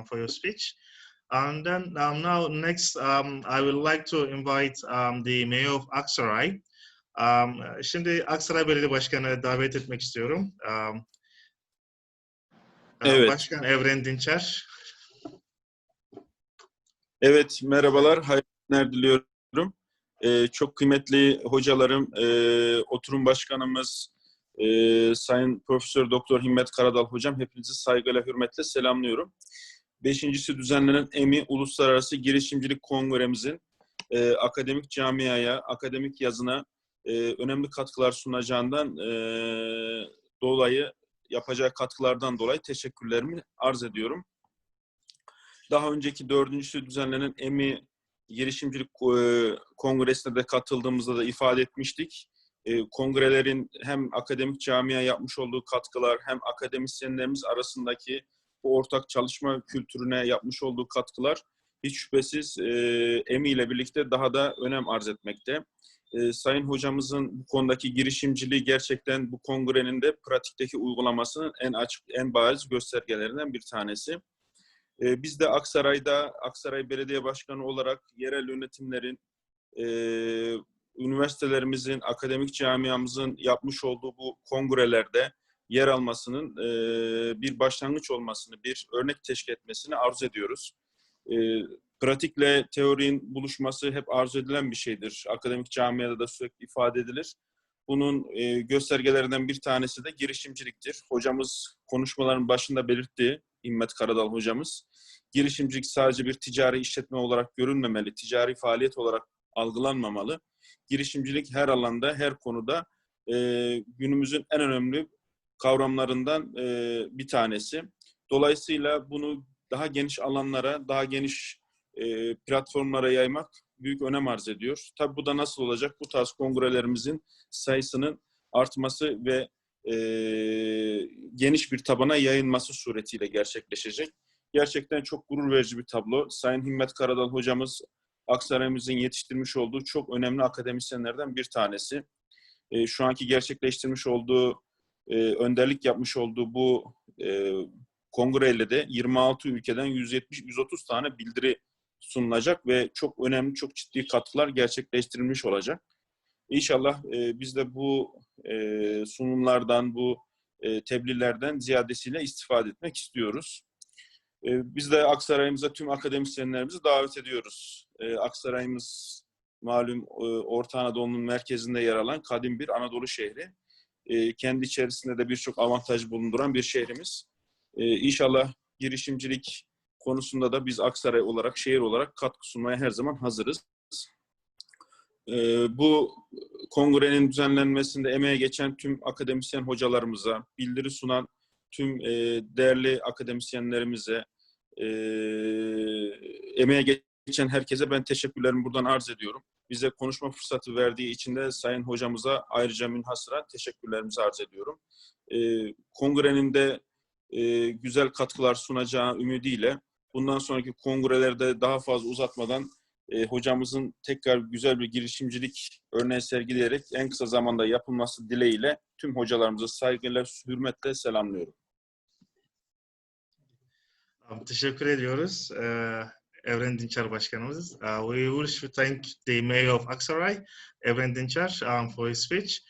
for your speech. And then um, now next, um, I would like to invite um, the Mayor of Aksaray. Um, şimdi Aksaray Belediye Başkanı davet etmek istiyorum. Um, Evet. Başkan Evren Dinçer. Evet, merhabalar, hayırlı günler diliyorum. Ee, çok kıymetli hocalarım, e, oturum başkanımız, e, Sayın Profesör Doktor Himmet Karadal hocam, hepinizi saygıyla, hürmetle selamlıyorum. Beşincisi düzenlenen EMI Uluslararası Girişimcilik Kongremizin e, akademik camiaya, akademik yazına e, önemli katkılar sunacağından e, dolayı, yapacağı katkılardan dolayı teşekkürlerimi arz ediyorum. Daha önceki dördüncüsü düzenlenen EMI girişimcilik e, kongresine de katıldığımızda da ifade etmiştik. E, kongrelerin hem akademik camia yapmış olduğu katkılar hem akademisyenlerimiz arasındaki bu ortak çalışma kültürüne yapmış olduğu katkılar hiç şüphesiz e, EMI ile birlikte daha da önem arz etmekte. E, Sayın hocamızın bu konudaki girişimciliği gerçekten bu kongrenin de pratikteki uygulamasının en açık, en bariz göstergelerinden bir tanesi. Ee, Biz de Aksaray'da, Aksaray Belediye Başkanı olarak yerel yönetimlerin, e, üniversitelerimizin, akademik camiamızın yapmış olduğu bu kongrelerde yer almasının e, bir başlangıç olmasını, bir örnek teşkil etmesini arzu ediyoruz. E, pratikle teorinin buluşması hep arzu edilen bir şeydir. Akademik camiada da sürekli ifade edilir. Bunun e, göstergelerinden bir tanesi de girişimciliktir. Hocamız konuşmaların başında belirtti, İmmet Karadal hocamız. Girişimcilik sadece bir ticari işletme olarak görünmemeli, ticari faaliyet olarak algılanmamalı. Girişimcilik her alanda, her konuda e, günümüzün en önemli kavramlarından e, bir tanesi. Dolayısıyla bunu daha geniş alanlara, daha geniş e, platformlara yaymak büyük önem arz ediyor. Tabii bu da nasıl olacak? Bu tarz kongrelerimizin sayısının artması ve e, geniş bir tabana yayılması suretiyle gerçekleşecek. Gerçekten çok gurur verici bir tablo. Sayın Himmet Karadal hocamız Aksaray'ımızın yetiştirmiş olduğu çok önemli akademisyenlerden bir tanesi. E, şu anki gerçekleştirmiş olduğu, e, önderlik yapmış olduğu bu e, kongreyle de 26 ülkeden 170-130 tane bildiri sunulacak ve çok önemli, çok ciddi katkılar gerçekleştirilmiş olacak. İnşallah e, biz de bu e, sunumlardan, bu e, tebliğlerden ziyadesiyle istifade etmek istiyoruz. E, biz de Aksaray'ımıza tüm akademisyenlerimizi davet ediyoruz. E, Aksaray'ımız malum e, Orta Anadolu'nun merkezinde yer alan kadim bir Anadolu şehri. E, kendi içerisinde de birçok avantaj bulunduran bir şehrimiz. E, inşallah girişimcilik konusunda da biz Aksaray olarak, şehir olarak katkı sunmaya her zaman hazırız. Ee, bu kongrenin düzenlenmesinde emeğe geçen tüm akademisyen hocalarımıza, bildiri sunan tüm e, değerli akademisyenlerimize, e, emeğe geçen herkese ben teşekkürlerimi buradan arz ediyorum. Bize konuşma fırsatı verdiği için de Sayın Hocamıza ayrıca münhasıra teşekkürlerimizi arz ediyorum. E, kongrenin de e, güzel katkılar sunacağı ümidiyle bundan sonraki kongrelerde daha fazla uzatmadan e, hocamızın tekrar güzel bir girişimcilik örneği sergileyerek en kısa zamanda yapılması dileğiyle tüm hocalarımıza saygıyla, hürmetle selamlıyorum. Um, Teşekkür ediyoruz. Uh, Evren Dinçer Başkanımız. Uh, we wish to thank the Mayor of Aksaray, Evren Dinçer, um, for his speech.